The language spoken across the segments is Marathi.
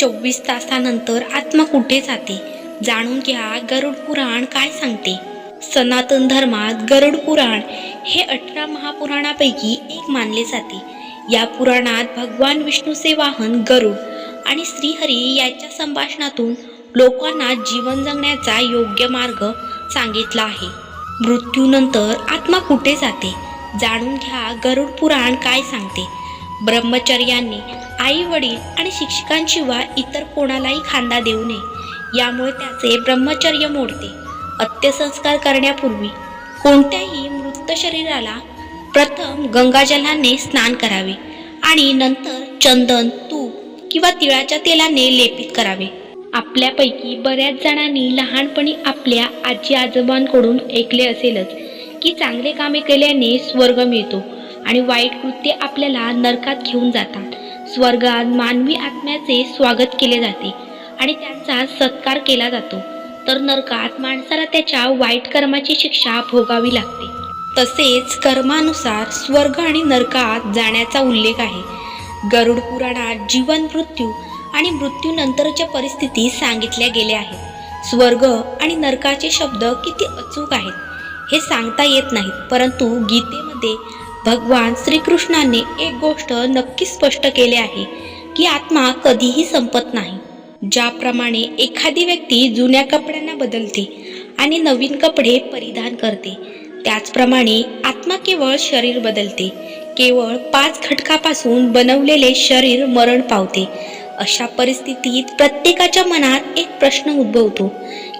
चोवीस तासानंतर आत्मा कुठे जाते? जाणून घ्या गरुड पुराण काय सांगते? सनातन धर्मात गरुड पुराण हे अठरा महापुराणापैकी एक मानले जाते. या पुराणात भगवान विष्णूचे वाहन गरुड आणि श्रीहरी यांच्या संभाषणातून लोकांना जीवन जगण्याचा योग्य मार्ग सांगितला आहे. मृत्यूनंतर आत्मा कुठे जाते? जाणून घ्या गरुड पुराण काय सांगते? ब्रह्मचर्यांनी आई वडील आणि शिक्षकांशिवाय इतर कोणालाही खांदा देऊ नये. यामुळे त्याचे ब्रह्मचर्य मोडते. अंत्यसंस्कार करण्यापूर्वी कोणत्याही मृत शरीराला प्रथम गंगाजलाने स्नान करावे आणि नंतर चंदन तूप किंवा तिळाच्या तेलाने लेपित करावे. आपल्यापैकी बऱ्याच जणांनी लहानपणी आपल्या आजी आजोबांकडून ऐकले असेलच की चांगले कामे केल्याने स्वर्ग मिळतो. आणि वाईट कृत्ये आपल्याला नरकात घेऊन जातात. स्वर्गात मानवी आत्म्याचे स्वागत केले जाते आणि त्यांचा सत्कार केला जातो. तर नरकात माणसाला त्याच्या वाईट कर्माची शिक्षा भोगावी लागते. तसेच कर्मानुसार स्वर्ग आणि नरकात जाण्याचा उल्लेख आहे. गरुड पुराणात जीवन मृत्यू आणि मृत्यूनंतरच्या परिस्थिती सांगितल्या गेल्या आहेत. स्वर्ग आणि नरकाचे शब्द किती अचूक आहेत हे सांगता येत नाहीत. परंतु गीतेमध्ये भगवान श्रीकृष्णाने एक गोष्ट नक्की स्पष्ट केले आहे की आत्मा कधीही संपत नाही. ज्याप्रमाणे एखादी व्यक्ती जुन्या कपड्यांना बदलते आणि नवीन कपडे परिधान करते त्याचप्रमाणे आत्मा केवळ शरीर बदलते केवळ पाच घटकापासून बनवलेले शरीर मरण पावते. अशा परिस्थितीत प्रत्येकाच्या मनात एक प्रश्न उद्भवतो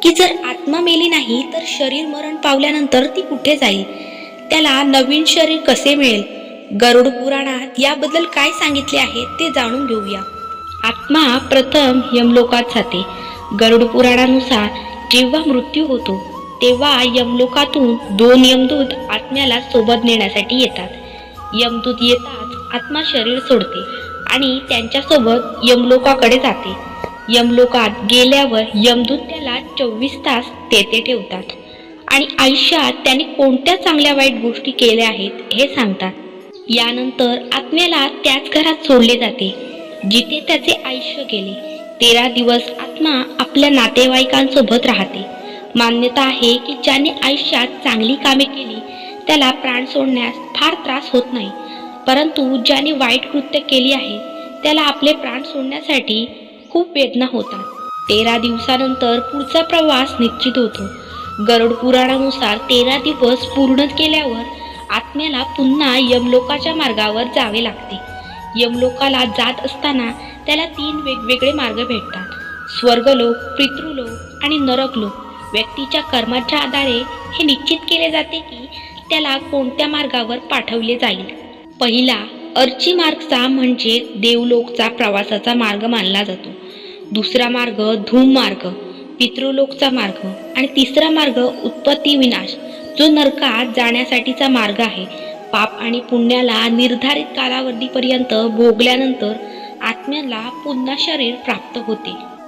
की जर आत्मा मेली नाही तर शरीर मरण पावल्यानंतर ती कुठे जाईल? त्याला नवीन शरीर कसे मिळेल? गरुड पुराणात याबद्दल काय सांगितले आहे ते जाणून घेऊया. आत्मा प्रथम यमलोकात जाते. गरुड पुराणानुसार जेव्हा मृत्यू होतो तेव्हा यमलोकातून दोन यमदूत आत्म्याला सोबत नेण्यासाठी येतात. यमदूत येताच आत्मा शरीर सोडते आणि त्यांच्यासोबत यमलोकाकडे जाते. यमलोकात गेल्यावर यमदूत त्याला चोवीस तास तेथे ठेवतात. आणि आयुष्यात त्याने कोणत्या चांगल्या वाईट गोष्टी केल्या आहेत हे सांगतात. यानंतर आत्म्याला त्याच घरात सोडले जाते. जिथे त्याचे आयुष्य गेले तेरा दिवस आत्मा आपल्या नातेवाईकांसोबत राहते. मान्यता आहे की ज्याने आयुष्यात चांगली कामे केली त्याला प्राण सोडण्यास फार त्रास होत नाही. परंतु ज्याने वाईट कृत्य केली आहे त्याला आपले प्राण सोडण्यासाठी खूप वेदना होतात. तेरा दिवसानंतर पुढचा प्रवास निश्चित होतो. गरुड पुराणानुसार तेरा दिवस पूर्ण केल्यावर आत्म्याला पुन्हा यमलोकाच्या मार्गावर जावे लागते. यमलोकाला जात असताना त्याला तीन वेगवेगळे मार्ग भेटतात. स्वर्गलोक पितृलोक आणि नरकलोक. व्यक्तीच्या कर्माच्या आधारे हे निश्चित केले जाते की त्याला कोणत्या मार्गावर पाठवले जाईल. पहिला अर्ची मार्गचा म्हणजे देवलोकचा प्रवासाचा मार्ग मानला जातो. दुसरा मार्ग धूम मार्ग. पितृलोकचा मार्ग आणि तिसरा मार्ग उत्पत्ती विनाश जो नरकात जाण्यासाठीचा मार्ग आहे. पाप आणि पुण्याला निर्धारित कालावधीपर्यंत भोगल्यानंतर आत्म्याला पुन्हा शरीर प्राप्त होते.